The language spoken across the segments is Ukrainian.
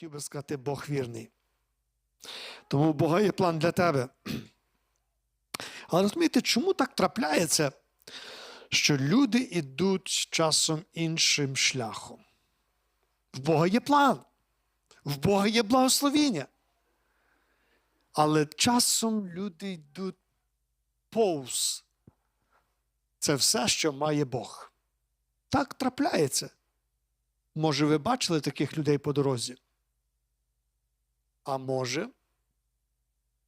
хотів би сказати, Бог вірний. Тому у Бога є план для тебе. Але розумієте, чому так трапляється, що люди йдуть часом іншим шляхом? В Бога є план, в Бога є благословіння. Але часом люди йдуть повз. Це все, що має Бог. Так трапляється. Може, ви бачили таких людей по дорозі? А може,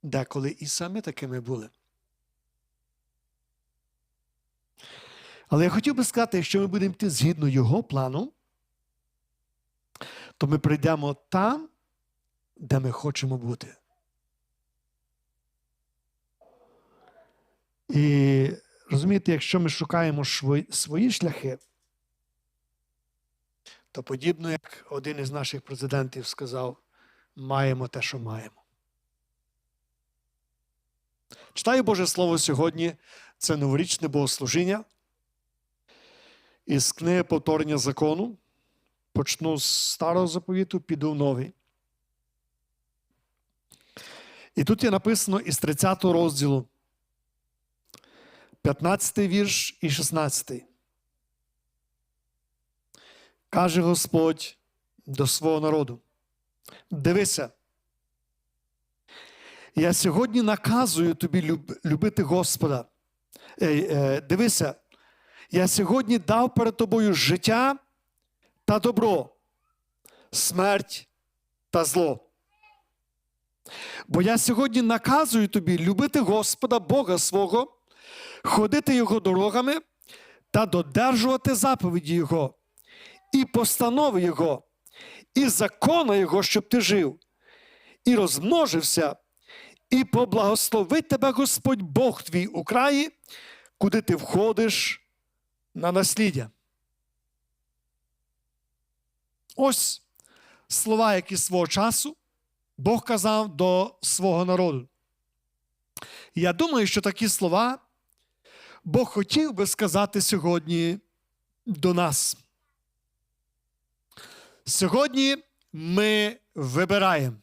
деколи і самі такими були. Але я хотів би сказати, якщо ми будемо йти згідно його плану, то ми прийдемо там, де ми хочемо бути. І розумієте, якщо ми шукаємо свої шляхи, то подібно як один із наших президентів сказав, маємо те, що маємо. Читаю Боже Слово сьогодні. Це новорічне богослужіння. Із книги повторення закону. Почну з старого заповіту, піду в новий. І тут є написано із 30 розділу, 15 вірш і 16. Каже Господь до свого народу: Дивися, я сьогодні наказую тобі любити Господа. Е, дивися, я сьогодні дав перед тобою життя та добро, смерть та зло. Бо я сьогодні наказую тобі любити Господа Бога свого, ходити Його дорогами та додержувати заповіді Його, і постанови Його, і закона Його, щоб ти жив, і розмножився, і поблагословить тебе Господь Бог твій у краї, куди ти входиш на насліддя. Ось слова, які свого часу Бог казав до свого народу. Я думаю, що такі слова Бог хотів би сказати сьогодні до нас. Сьогодні ми вибираємо.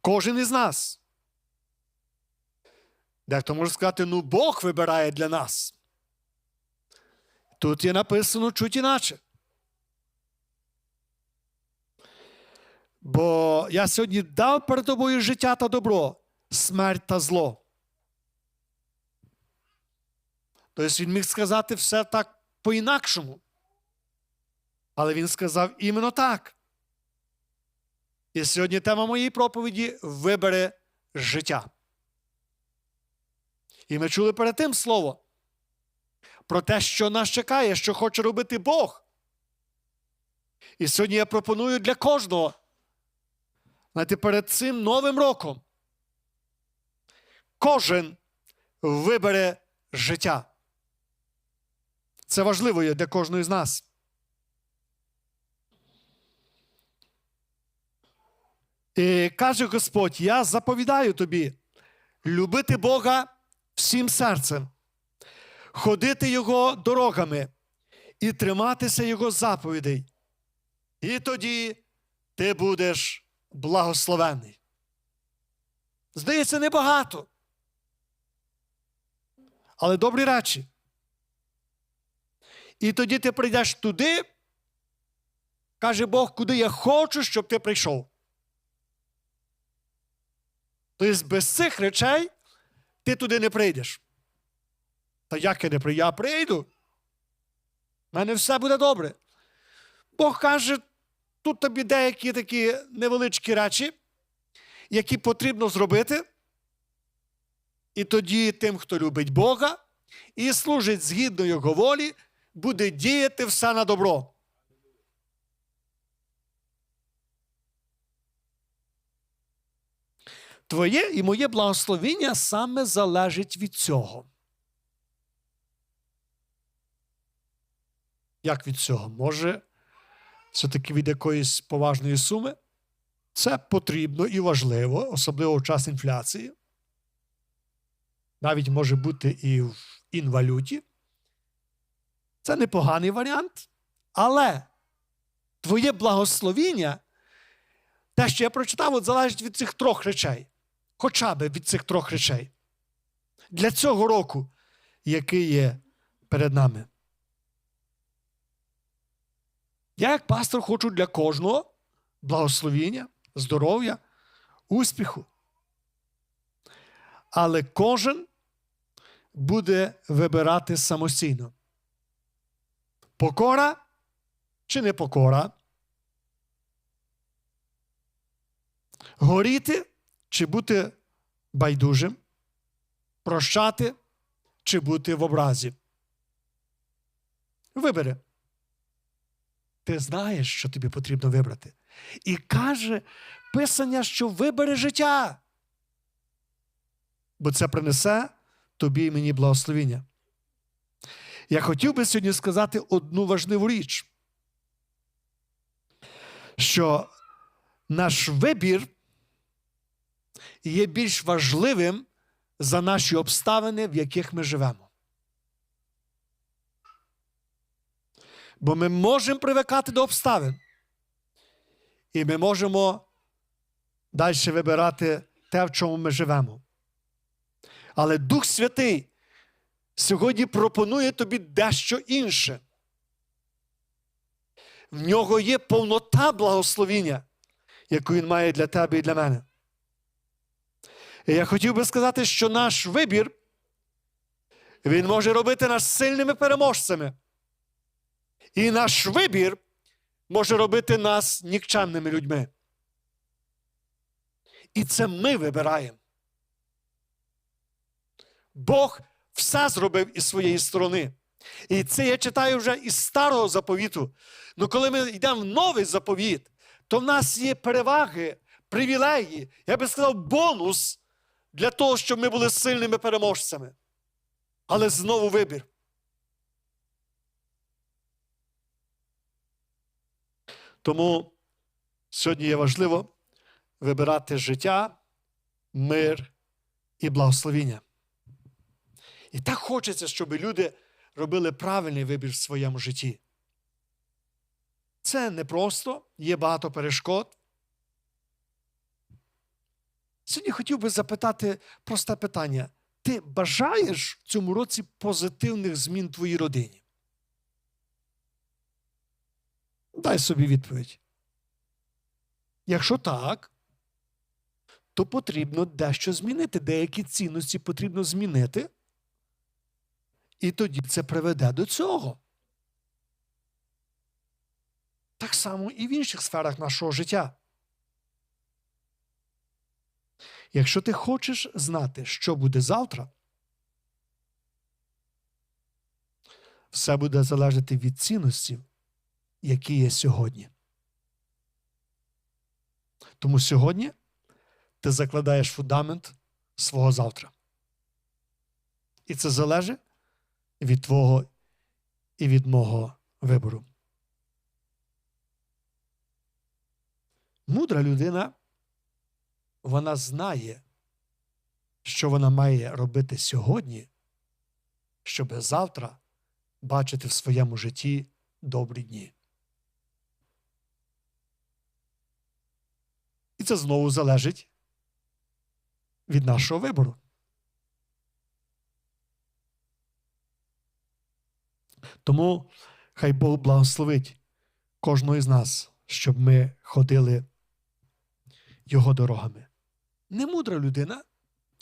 Кожен із нас. Дехто може сказати, ну Бог вибирає для нас. Тут є написано чуть іначе. Бо я сьогодні дав перед тобою життя та добро, смерть та зло. Тобто він міг сказати все так по-інакшому. Але він сказав іменно так. І сьогодні тема моєї проповіді вибере життя. І ми чули перед тим слово про те, що нас чекає, що хоче робити Бог. І сьогодні я пропоную для кожного, знаєте, перед цим новим роком, кожен вибере життя. Це важливо є для кожної з нас. І каже Господь: Я заповідаю тобі любити Бога всім серцем, ходити Його дорогами і триматися Його заповідей. І тоді ти будеш благословений. Здається, небагато. Але добрі речі. І тоді ти прийдеш туди, каже Бог, куди я хочу, щоб ти прийшов. Тобто без цих речей ти туди не прийдеш. Та як я не прийду? Я прийду. У мене все буде добре. Бог каже, тут тобі деякі такі невеличкі речі, які потрібно зробити. І тоді тим, хто любить Бога і служить згідно Його волі, буде діяти все на добро. Твоє і моє благословіння саме залежить від цього. Як від цього? Може, все-таки від якоїсь поважної суми? Це потрібно і важливо, особливо в час інфляції. Навіть може бути і в інвалюті. Це непоганий варіант. Але твоє благословіння, те, що я прочитав, от залежить від цих трьох речей. Хоча б від цих трьох речей. Для цього року, який є перед нами. Я, як пастор, хочу для кожного благословіння, здоров'я, успіху. Але кожен буде вибирати самостійно. Покора чи не покора? Горіти чи бути байдужим? Прощати чи бути в образі? Вибери. Ти знаєш, що тобі потрібно вибрати. І каже Писання, що вибери життя. Бо це принесе тобі і мені благословіння. Я хотів би сьогодні сказати одну важливу річ, що наш вибір є більш важливим за наші обставини, в яких ми живемо. Бо ми можемо привикати до обставин. І ми можемо далі вибирати те, в чому ми живемо. Але Дух Святий сьогодні пропонує тобі дещо інше. В нього є повнота благословіння, яку він має для тебе і для мене. Я хотів би сказати, що наш вибір він може робити нас сильними переможцями. І наш вибір може робити нас нікчемними людьми. І це ми вибираємо. Бог все зробив із своєї сторони. І це я читаю вже із старого заповіту. Ну коли ми йдемо в новий заповіт, то в нас є переваги, привілеї, я би сказав, бонус для того, щоб ми були сильними переможцями. Але знову вибір. Тому сьогодні є важливо вибирати життя, мир і благословіння. І так хочеться, щоб люди робили правильний вибір в своєму житті. Це непросто, є багато перешкод. Сьогодні хотів би запитати просте питання: ти бажаєш в цьому році позитивних змін твоїй родині? Дай собі відповідь. Якщо так, то потрібно дещо змінити. Деякі цінності потрібно змінити. І тоді це приведе до цього. Так само і в інших сферах нашого життя. Якщо ти хочеш знати, що буде завтра, все буде залежати від цінності, які є сьогодні. Тому сьогодні ти закладаєш фундамент свого завтра. І це залежить від твого і від мого вибору. Мудра людина, вона знає, що вона має робити сьогодні, щоб завтра бачити в своєму житті добрі дні. І це знову залежить від нашого вибору. Тому хай Бог благословить кожного із нас, щоб ми ходили його дорогами. Немудра людина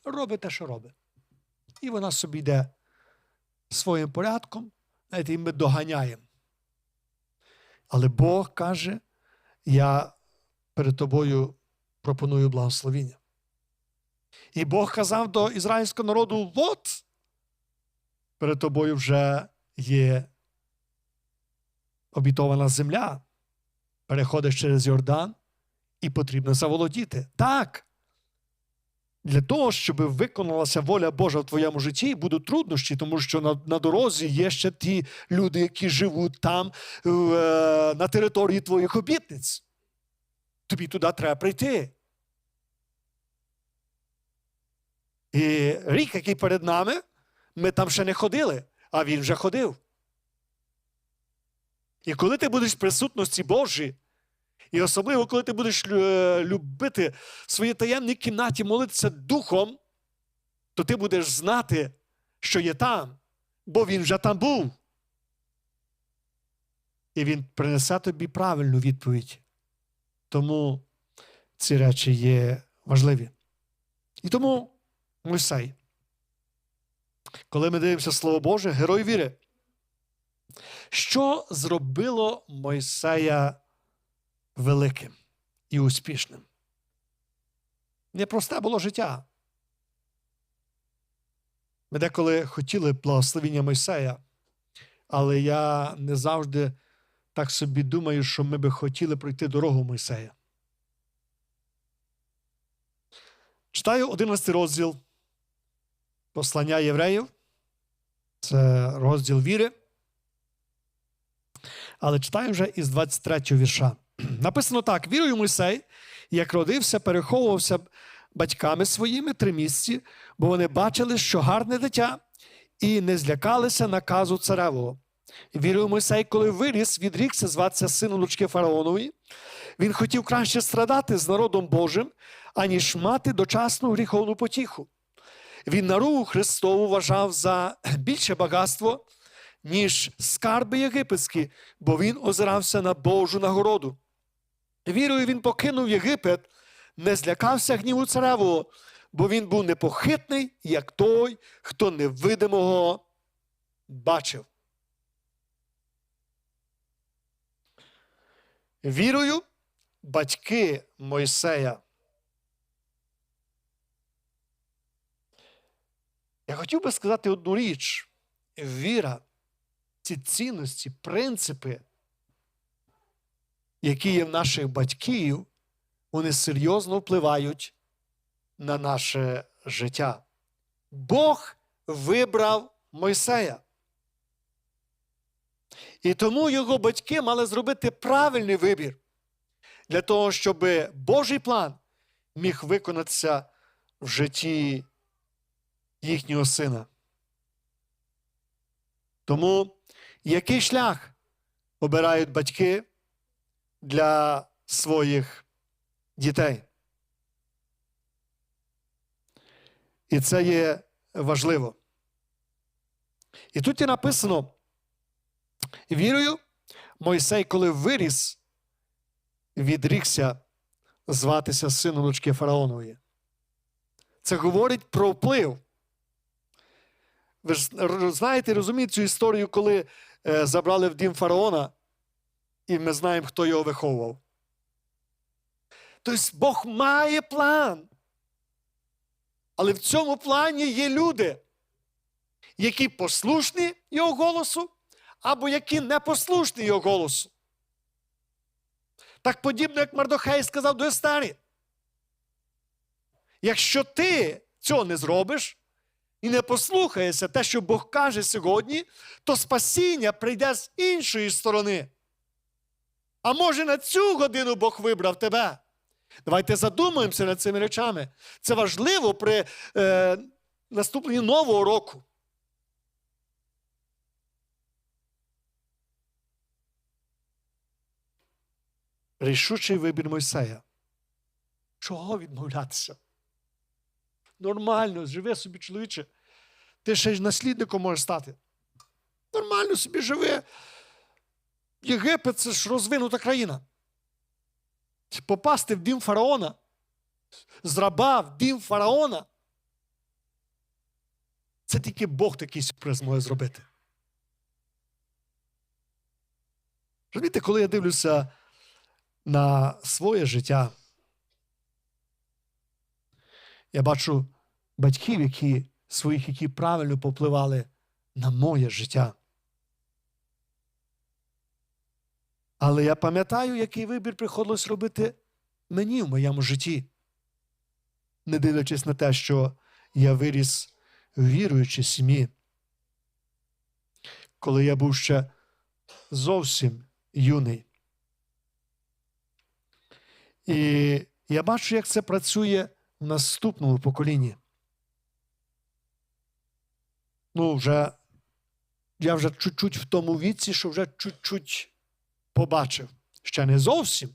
робить те, що робить. І вона собі йде своїм порядком, знаєте, і ми доганяємо. Але Бог каже: я перед тобою пропоную благословіння. І Бог казав до ізраїльського народу: от перед тобою вже є обітована земля, переходиш через Йордан, і потрібно заволодіти. Так. Для того, щоб виконалася воля Божа в твоєму житті, будуть труднощі, тому що на на дорозі є ще ті люди, які живуть там, е, на території твоїх обітниць. Тобі туди треба прийти. І рік, який перед нами, ми там ще не ходили, а він вже ходив. І коли ти будеш в присутності Божій, і особливо, коли ти будеш е, любити в своїй таємній кімнаті молитися духом, то ти будеш знати, що є там, бо він вже там був. І він принесе тобі правильну відповідь. Тому ці речі є важливі. І тому Мойсей, коли ми дивимося Слово Боже, герой віри, що зробило Мойсея великим і успішним? Непросте було життя. Ми деколи хотіли благословіння Мойсея, але я не завжди так собі думаю, що ми би хотіли пройти дорогу Мойсея. Читаю 11 розділ послання євреїв. Це розділ віри. Але читаю вже із 23 вірша. Написано так: вірою Мойсей, як родився, переховувався батьками своїми три місяці, бо вони бачили, що гарне дитя, і не злякалися наказу царевого. Вірою Мойсей, коли виріс, відрікся зватися сином дочки фараонової. Він хотів краще страдати з народом Божим, аніж мати дочасну гріховну потіху. Він наругу Христову вважав за більше багатство, ніж скарби єгипетські, бо він озирався на Божу нагороду. Вірою він покинув Єгипет, не злякався гніву царевого, бо він був непохитний, як той, хто невидимого бачив. Вірою батьки Мойсея. Я хотів би сказати одну річ: віра, ці цінності, принципи, які є в наших батьків, вони серйозно впливають на наше життя. Бог вибрав Мойсея. І тому його батьки мали зробити правильний вибір для того, щоб Божий план міг виконатися в житті їхнього сина. Тому який шлях обирають батьки для своїх дітей? І це є важливо. І тут є написано: вірою, Мойсей, коли виріс, відрікся зватися сином дочки фараонової. Це говорить про вплив. Ви ж знаєте, розумієте цю історію, коли е, забрали в дім фараона, і ми знаємо, хто його виховував. Тобто Бог має план. Але в цьому плані є люди, які послушні його голосу, або які не послушні його голосу. Так подібно, як Мардохей сказав до Естері. Якщо ти цього не зробиш і не послухаєшся те, що Бог каже сьогодні, то спасіння прийде з іншої сторони. А може на цю годину Бог вибрав тебе? Давайте задумаємося над цими речами. Це важливо при е, наступленні нового року. Рішучий вибір Мойсея. Чого відмовлятися? Нормально, живи собі, чоловіче. Ти ще й наслідником можеш стати. Нормально собі живи. Єгипет це ж розвинута країна. Попасти в дім фараона, з раба в дім фараона. Це тільки Бог такий сюрприз може зробити. Розумієте, коли я дивлюся на своє життя, я бачу батьків, які своїх, які правильно попливали на моє життя. Але я пам'ятаю, який вибір приходилось робити мені в моєму житті, не дивлячись на те, що я виріс в віруючій сім'ї. Коли я був ще зовсім юний. І я бачу, як це працює в наступному поколінні. Ну, вже я вже чуть-чуть в тому віці, що вже чуть-чуть побачив. Ще не зовсім,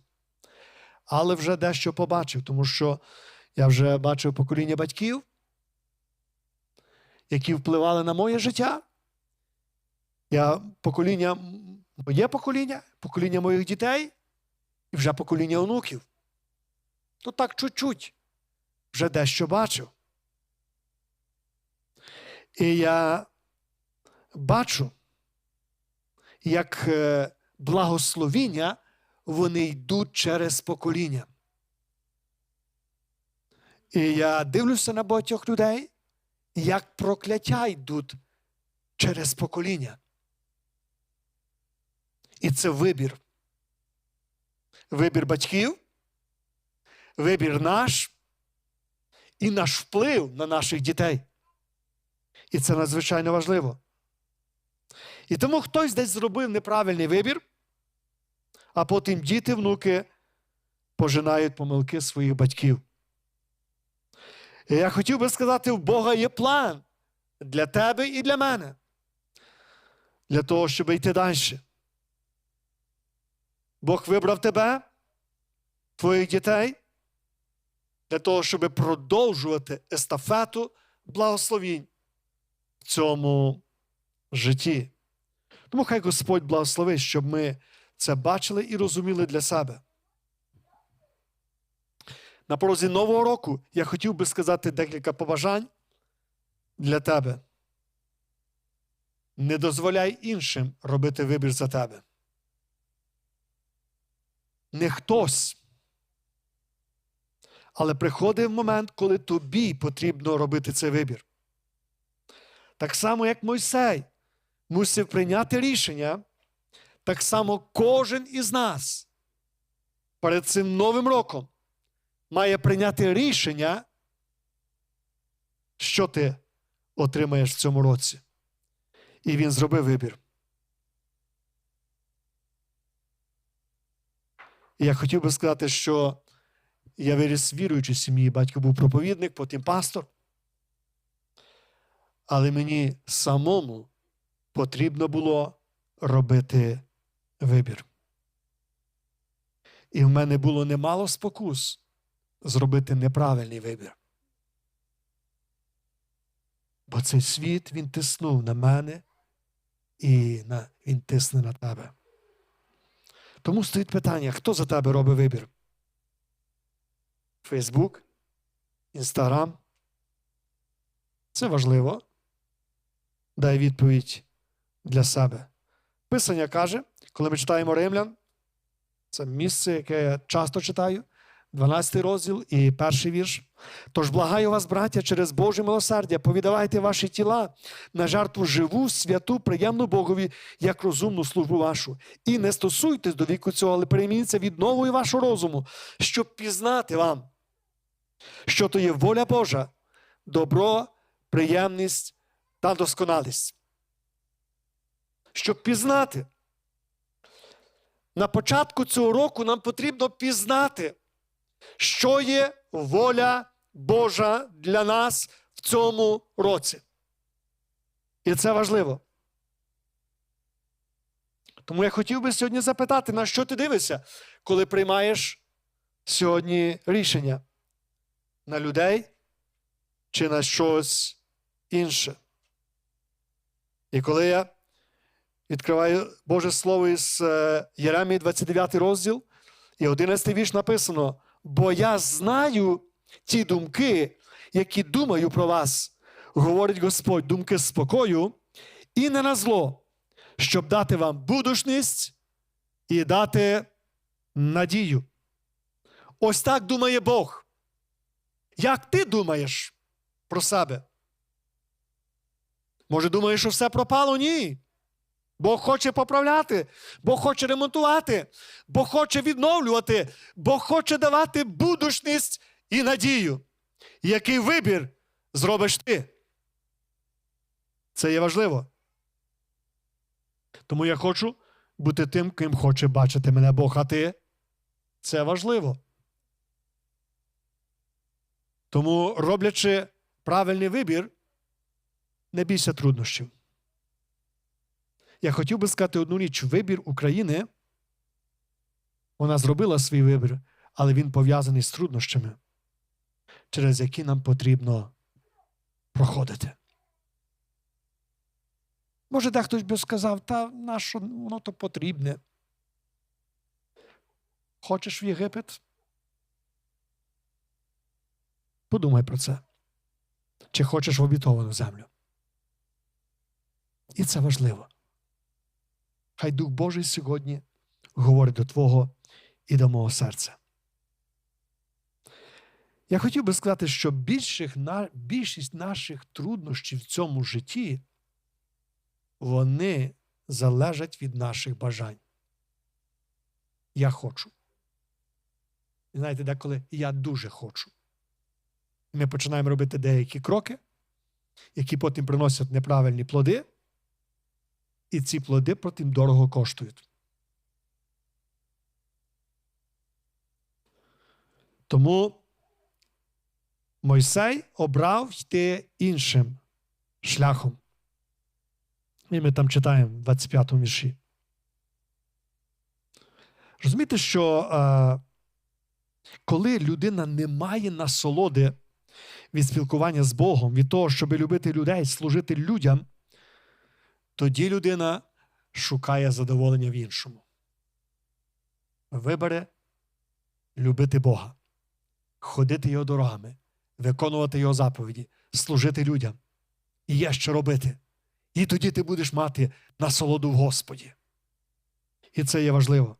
але вже дещо побачив, тому що я вже бачив покоління батьків, які впливали на моє життя. Я покоління, моє покоління, покоління моїх дітей і вже покоління онуків. То так чуть-чуть вже дещо бачив. І я бачу, як е, благословіння вони йдуть через покоління. І я дивлюся на багатьох людей, як прокляття йдуть через покоління. І це вибір. Вибір батьків, вибір наш і наш вплив на наших дітей. І це надзвичайно важливо. І тому хтось десь зробив неправильний вибір, а потім діти, внуки пожинають помилки своїх батьків. І я хотів би сказати, в Бога є план для тебе і для мене, для того, щоб йти далі. Бог вибрав тебе, твоїх дітей, для того, щоб продовжувати естафету благословінь в цьому житті. Тому хай Господь благословить, щоб ми це бачили і розуміли для себе. На порозі нового року я хотів би сказати декілька побажань для тебе. Не дозволяй іншим робити вибір за тебе. Не хтось. Але приходить момент, коли тобі потрібно робити цей вибір. Так само, як Мойсей мусив прийняти рішення, так само кожен із нас перед цим новим роком має прийняти рішення, що ти отримаєш в цьому році. І він зробив вибір. Я хотів би сказати, що я виріс віруючій сім'ї, батько був проповідник, потім пастор. Але мені самому потрібно було робити вибір. І в мене було немало спокус зробити неправильний вибір. Бо цей світ він тиснув на мене і на, він тисне на тебе. Тому стоїть питання, хто за тебе робить вибір? Фейсбук, Інстаграм. Це важливо. Дай відповідь для себе. Писання каже, коли ми читаємо римлян, це місце, яке я часто читаю, 12 розділ і перший вірш. Тож благаю вас, браття, через Боже милосердя, повідавайте ваші тіла на жертву живу, святу, приємну Богові, як розумну службу вашу. І не стосуйтесь до віку цього, але перемініться від нової вашого розуму, щоб пізнати вам, що то є воля Божа, добро, приємність та досконалість. Щоб пізнати. На початку цього року нам потрібно пізнати, що є воля Божа для нас в цьому році. І це важливо. Тому я хотів би сьогодні запитати, на що ти дивишся, коли приймаєш сьогодні рішення? На людей чи на щось інше? І коли я відкриваю Боже Слово із е, Єремії 29 розділ, і 11 вірш написано: Бо я знаю ті думки, які думаю про вас, говорить Господь, думки спокою, і не на зло, щоб дати вам будучність і дати надію. Ось так думає Бог. Як ти думаєш про себе? Може, думаєш, що все пропало? Ні. Бог хоче поправляти, Бог хоче ремонтувати, Бог хоче відновлювати, Бог хоче давати будучність і надію. Який вибір зробиш ти? Це є важливо. Тому я хочу бути тим, ким хоче бачити мене Бог, а ти. Це важливо. Тому, роблячи правильний вибір, не бійся труднощів. Я хотів би сказати одну річ: вибір України Вона зробила свій вибір, але він пов'язаний з труднощами, через які нам потрібно проходити. Може, дехтось би сказав, та нащо воно то потрібне? Хочеш в Єгипет? Подумай про це. Чи хочеш в обітовану землю? І це важливо. Хай Дух Божий сьогодні говорить до Твого і до мого серця. Я хотів би сказати, що більших, більшість наших труднощів в цьому житті вони залежать від наших бажань. Я хочу. І знаєте, деколи я дуже хочу. Ми починаємо робити деякі кроки, які потім приносять неправильні плоди, і ці плоди потім дорого коштують. Тому Мойсей обрав йти іншим шляхом. І ми там читаємо в 25 му вірші. Розумієте, що е, коли людина не має насолоди від спілкування з Богом, від того, щоб любити людей, служити людям, тоді людина шукає задоволення в іншому. Вибере любити Бога, ходити Його дорогами, виконувати Його заповіді, служити людям. І є що робити. І тоді ти будеш мати насолоду в Господі. І це є важливо.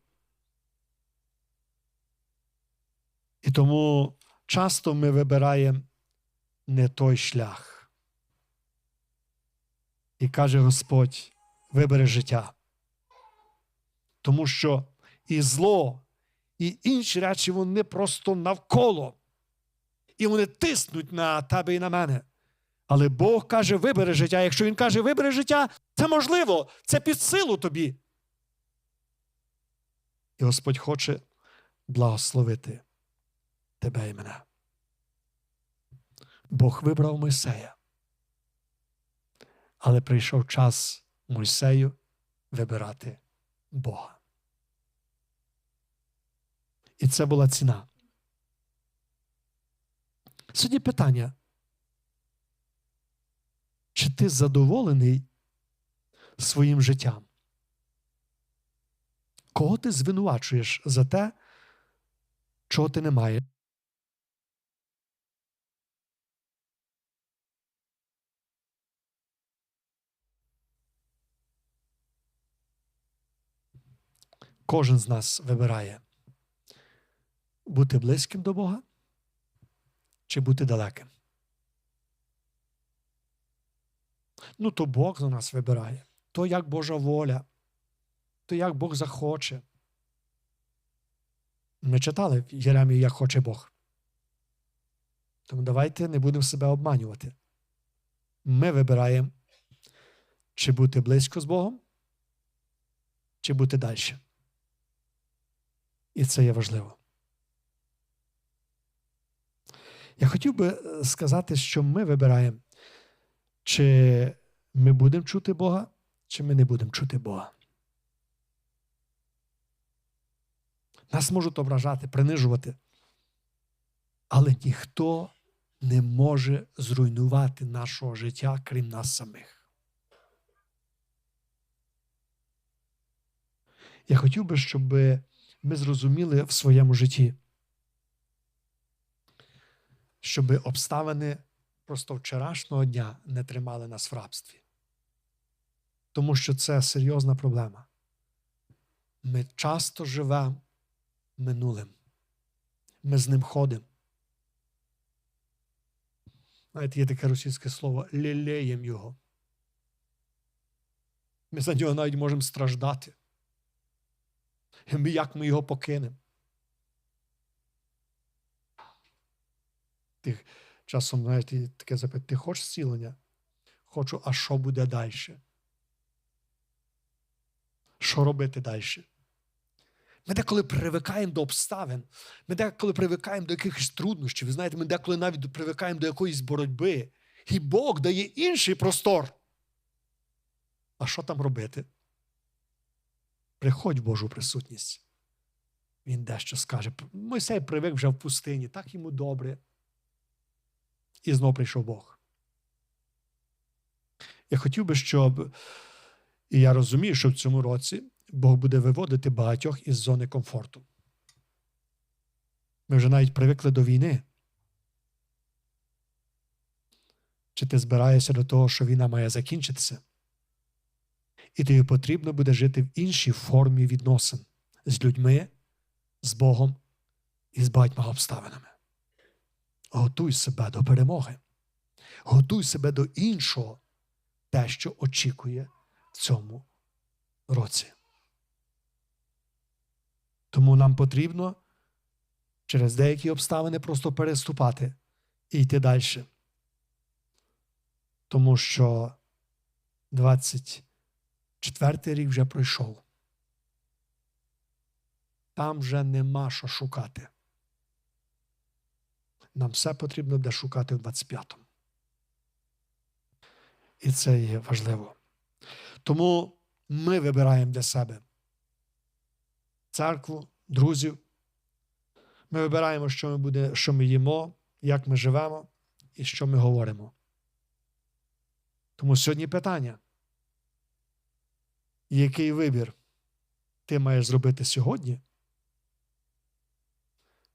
І тому часто ми вибираємо не той шлях. І каже Господь: вибери життя. Тому що і зло, і інші речі вони просто навколо. І вони тиснуть на тебе і на мене. Але Бог каже, вибери життя. Якщо Він каже, вибери життя, це можливо, це під силу тобі. І Господь хоче благословити тебе і мене. Бог вибрав Мойсея. Але прийшов час Мойсею вибирати Бога. І це була ціна. Сьогодні питання. Чи ти задоволений своїм життям? Кого ти звинувачуєш за те, чого ти не маєш? Кожен з нас вибирає бути близьким до Бога чи бути далеким. Ну, то Бог за нас вибирає. То як Божа воля, то як Бог захоче. Ми читали в Єремії, як хоче Бог. Тому давайте не будемо себе обманювати. Ми вибираємо, чи бути близько з Богом, чи бути далі. І це є важливо. Я хотів би сказати, що ми вибираємо, чи ми будемо чути Бога, чи ми не будемо чути Бога. Нас можуть ображати, принижувати. Але ніхто не може зруйнувати нашого життя, крім нас самих. Я хотів би, щоб ми зрозуміли в своєму житті, щоб обставини просто вчорашнього дня не тримали нас в рабстві. Тому що це серйозна проблема. Ми часто живемо минулим. Ми з ним ходимо. Знаєте, є таке російське слово лілеєм його. Ми за нього навіть можемо страждати. Як ми його покинемо? Ти часом, знаєте, таке запитання, ти хочеш зцілення? Хочу, а що буде далі? Що робити далі? Ми деколи привикаємо до обставин, ми деколи привикаємо до якихось труднощів. Ви знаєте, ми деколи навіть привикаємо до якоїсь боротьби. І Бог дає інший простор. А що там робити? Приходь в Божу присутність. він дещо скаже. Мойсей привик вже в пустині, так йому добре. І знов прийшов Бог. Я хотів би, щоб, і я розумію, що в цьому році Бог буде виводити багатьох із зони комфорту. Ми вже навіть привикли до війни. Чи ти збираєшся до того, що війна має закінчитися? І тобі потрібно буде жити в іншій формі відносин з людьми, з Богом і з багатьма обставинами. Готуй себе до перемоги. Готуй себе до іншого, те, що очікує в цьому році. Тому нам потрібно через деякі обставини просто переступати і йти далі. Тому що 24 рік вже пройшов. Там вже нема що шукати. Нам все потрібно буде шукати в 25-му. І це є важливо. Тому ми вибираємо для себе церкву, друзів. Ми вибираємо, що ми, буде, що ми їмо, як ми живемо і що ми говоримо. Тому сьогодні питання. Який вибір ти маєш зробити сьогодні,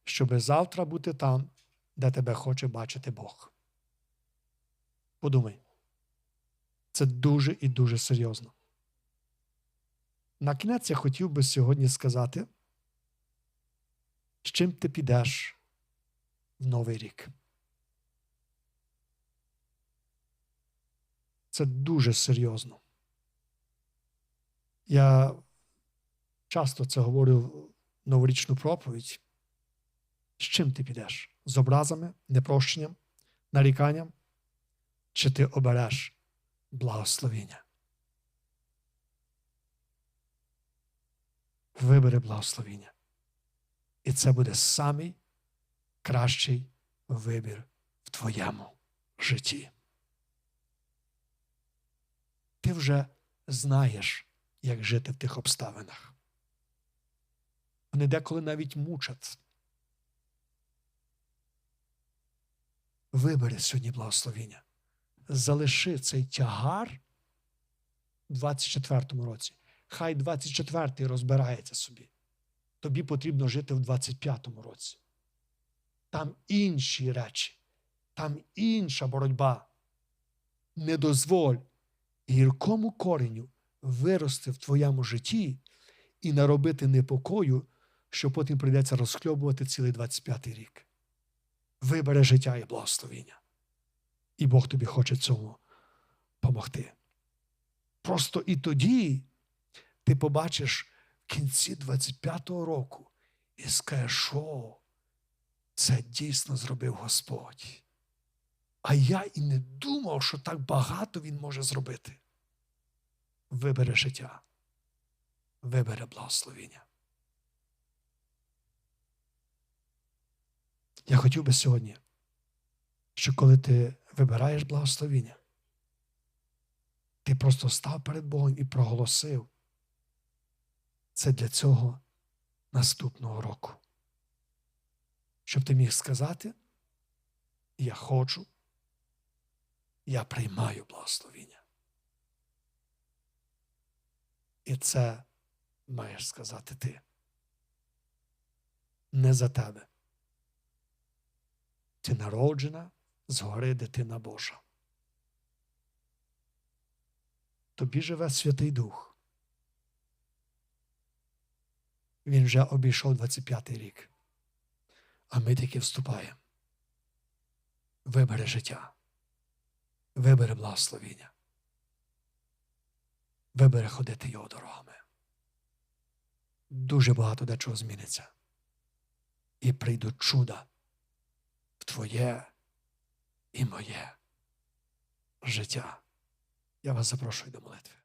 щоб завтра бути там, де тебе хоче бачити Бог? Подумай. Це дуже і дуже серйозно. На кінець я хотів би сьогодні сказати, з чим ти підеш в Новий рік. Це дуже серйозно. Я часто це говорю в новорічну проповідь. З чим ти підеш? З образами, непрощенням, наріканням? Чи ти обереш благословіння? Вибери благословіння. І це буде самий кращий вибір в твоєму житті. Ти вже знаєш, як жити в тих обставинах. Вони деколи навіть мучать. Вибери сьогодні благословіння. Залиши цей тягар у 24-му році. Хай 24-й розбирається собі. Тобі потрібно жити в 25-му році. Там інші речі, там інша боротьба. Не дозволь гіркому кореню вирости в твоєму житті і наробити непокою, що потім прийдеться розхльобувати цілий 25-й рік. Вибере життя і благословіння. І Бог тобі хоче цьому допомогти. Просто і тоді ти побачиш в кінці 25-го року і скажеш, що це дійсно зробив Господь. А я і не думав, що так багато він може зробити. Вибере життя, вибере благословіння. Я хотів би сьогодні, що коли ти вибираєш благословіння, ти просто став перед Богом і проголосив. Це для цього наступного року. Щоб ти міг сказати, я хочу, я приймаю благословіння. І це маєш сказати ти. Не за тебе. Ти народжена згори дитина Божа. Тобі живе Святий Дух. Він вже обійшов 25-й рік. А ми тільки вступаємо. Вибере життя. Вибере благословіння. Вибере ходити його дорогами. Дуже багато дечого зміниться. І прийдуть чуда в твоє і моє життя. Я вас запрошую до молитви.